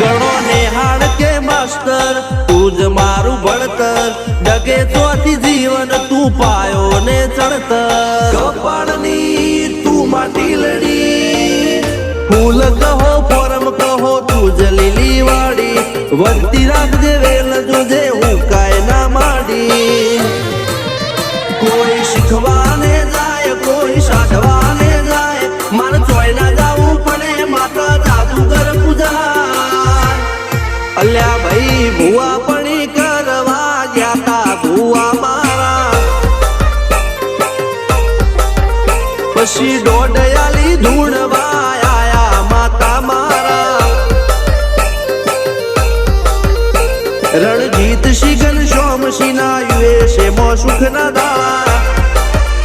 ગણો નેહાળ કે માસ્તર તું જ મારું ભણતર ડગે ચોથી જીવન તું પાયો ને ચણતર. કપાળની તું માટી લડી. ફૂલ કહો પરમ કહો તું જ લીલી વાડી. વધતી રાખજે વેલ જોજે હું કાય ના માડી. કોઈ શીખવાને જાય કોઈ સાધવાને જાય. મારે ચોય ના જાવું પડે માત્ર અલ્યા ભાઈ, ભુવા પણી કરવા ગયા તા. ભુવા મારા. પછી દોડયાલી ધૂણવા આયા માતા મારા. રણજીત સિંહ ઘનશ્યામ સિંહ ના યુએસે મો સુખ ના